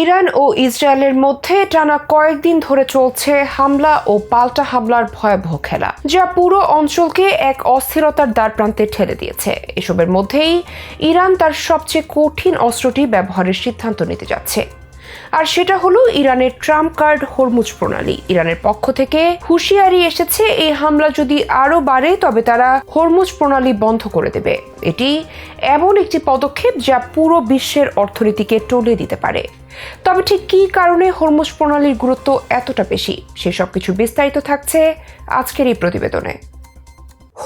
Iran ও ইসরায়েলের মধ্যে টানা কয়েকদিন ধরে চলছে হামলা ও পাল্টা হামলার ভয়াবহ খেলা, যা পুরো অঞ্চলকে এক অস্থিরতার দ্বার প্রান্তে ঠেলে দিয়েছে। এসবের মধ্যেই ইরান তার সবচেয়ে কঠিন অস্ত্রটি ব্যবহারের সিদ্ধান্ত নিতে যাচ্ছে। আর সেটা হলো ইরানের ট্রাম্প কার্ড হরমুজ প্রণালী। ইরানের পক্ষ থেকে হুঁশিয়ারি এসেছে এই হামলা যদি আরও বাড়ে, তবে তারা হরমুজ প্রণালী বন্ধ করে দেবে। এটি এমন একটি পদক্ষেপ যা পুরো বিশ্বের অর্থনীতিকে টলে দিতে পারে। তবে ঠিক কী কারণে হরমুজ প্রণালীর গুরুত্ব এতটা বেশি সেসব কিছু বিস্তারিত থাকছে আজকের এই প্রতিবেদনে।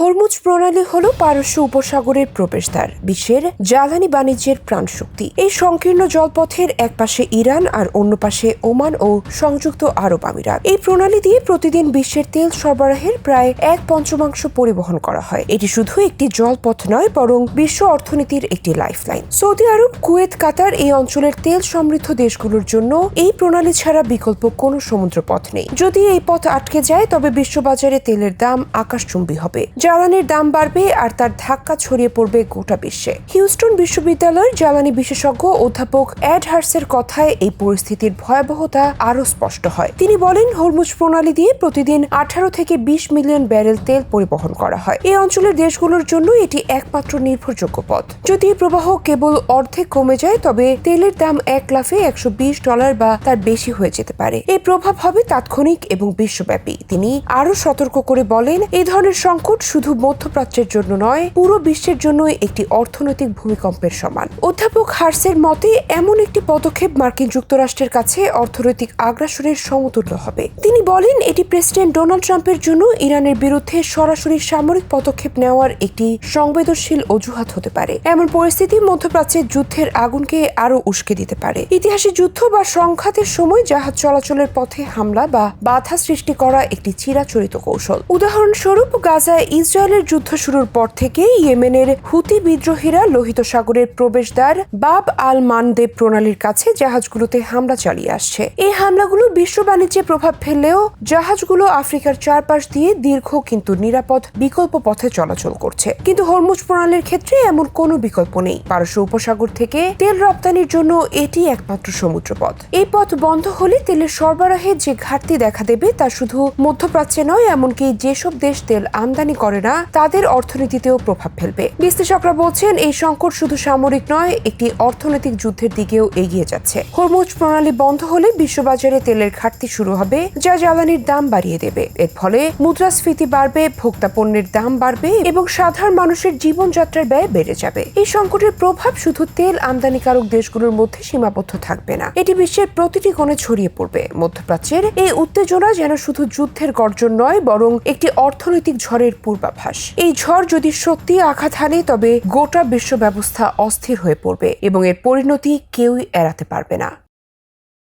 হরমুজ প্রণালী হল পারস্য উপসাগরের প্রবেশদ্বার, বিশ্বের জ্বালানি বাণিজ্যের প্রাণশক্তি। এই সংকীর্ণ জলপথের এক পাশে ইরান আর অন্য পাশে ওমান ও সংযুক্ত আরব আমিরাত। এই প্রণালী দিয়ে প্রতিদিন বিশ্বের তেল সরবরাহের প্রায় এক পঞ্চমাংশ পরিবহন করা হয়। এটি শুধু একটি জলপথ নয়, বরং বিশ্ব অর্থনীতির একটি লাইফলাইন। সৌদি আরব, কুয়েত, কাতার এই অঞ্চলের তেল সমৃদ্ধ দেশগুলোর জন্য এই প্রণালী ছাড়া বিকল্প কোনো সমুদ্র পথ নেই। যদি এই পথ আটকে যায়, তবে বিশ্ববাজারে তেলের দাম আকাশচুম্বী হবে। জ্বালানির দাম বাড়বে আর তার ধাক্কা ছড়িয়ে পড়বে গোটা বিশ্বে। হিউস্টন বিশ্ববিদ্যালয়ের জ্বালানি বিশেষজ্ঞ অধ্যাপক অ্যাড হার্সের কথায় এই পরিস্থিতির ভয়াবহতা আরও স্পষ্ট হয়। তিনি বলেন, হরমুজ প্রণালী দিয়ে প্রতিদিন আঠারো থেকে বিশ মিলিয়ন ব্যারেল তেল পরিবহন করা হয়। এই অঞ্চলের দেশগুলোর জন্য এটি একমাত্র নির্ভরযোগ্য পথ। যদি প্রবাহ কেবল অর্ধেক কমে যায়, তবে তেলের দাম এক লাফে একশো বিশ ডলার বা তার বেশি হয়ে যেতে পারে। এই প্রভাব হবে তাৎক্ষণিক এবং বিশ্বব্যাপী। তিনি আরও সতর্ক করে বলেন এই ধরনের সংকট শুধু মধ্যপ্রাচ্যের জন্য নয়, পুরো বিশ্বের জন্য একটি অর্থনৈতিক ভূমিকম্পের সমান। অধ্যাপক হার্সের মতে, এমন একটি পদক্ষেপ মার্কিন যুক্তরাষ্ট্রের কাছে অর্থনৈতিক আগ্রাসনের সমতুল্য হবে। তিনি বলেন, এটি প্রেসিডেন্ট ডোনাল্ড ট্রাম্পের জন্য ইরানের বিরুদ্ধে সরাসরি সামরিক পদক্ষেপ নেওয়ার একটি সংবেদনশীল অজুহাত হতে পারে। এমন পরিস্থিতি মধ্যপ্রাচ্যের যুদ্ধের আগুনকে আরও উস্কে দিতে পারে। ইতিহাসে যুদ্ধ বা সংঘাতের সময় জাহাজ চলাচলের পথে হামলা বা বাধা সৃষ্টি করা একটি চিরাচরিত কৌশল। উদাহরণস্বরূপ, গাজায় ইসরায়েলের যুদ্ধ শুরুর পর থেকে ইয়েমেনের হুতি বিদ্রোহীরা লোহিত সাগরের প্রবেশদ্বার বাব আল মানদেব প্রণালীর কাছে জাহাজগুলোতে হামলা চালিয়ে আসছে। এই হামলাগুলো বিশ্ব বাণিজ্যে প্রভাব ফেললেও জাহাজগুলো আফ্রিকার চারপাশ দিয়ে দীর্ঘ কিন্তু নিরাপদ বিকল্প পথে চলাচল করছে। কিন্তু হরমুজ প্রণালীর ক্ষেত্রে এমন কোনো বিকল্প নেই। পারস্য উপসাগর থেকে তেল রপ্তানির জন্য এটি একমাত্র সমুদ্রপথ। এই পথ বন্ধ হলে তেলের সরবরাহে যে ঘাটতি দেখা দেবে তা শুধু মধ্যপ্রাচ্যে নয়, এমনকি যেসব দেশ তেল আমদানি করে না তাদের অর্থনীতিতেও প্রভাব ফেলবে। বিশ্লেষকরা বলছেন, এই সংকট শুধু সামরিক নয়, একটি অর্থনৈতিক যুদ্ধের দিকেও এগিয়ে যাচ্ছে। হরমুজ প্রণালী বন্ধ হলে বিশ্ববাজারে তেলের ঘাটতি শুরু হবে, যা জ্বালানির দাম বাড়িয়ে দেবে। এর ফলে মুদ্রাস্ফীতি বাড়বে, ভোক্তা পণ্যের দাম বাড়বে এবং সাধারণ মানুষের জীবনযাত্রার ব্যয় বেড়ে যাবে। এই সংকটের প্রভাব শুধু তেল আমদানিকারক দেশগুলোর মধ্যে সীমাবদ্ধ থাকবে না, এটি বিশ্বের প্রতিটি কোণে ছড়িয়ে পড়বে। মধ্যপ্রাচ্যের এই উত্তেজনা যেন শুধু যুদ্ধের গর্জন নয়, বরং একটি অর্থনৈতিক ঝড়ের পূর্বাভাস। এই ঝড় যদি সত্যি আঘাত হানে, তবে গোটা বিশ্ব ব্যবস্থা অস্থির হয়ে পড়বে এবং এর পরিণতি কেউই এড়াতে পারবে না।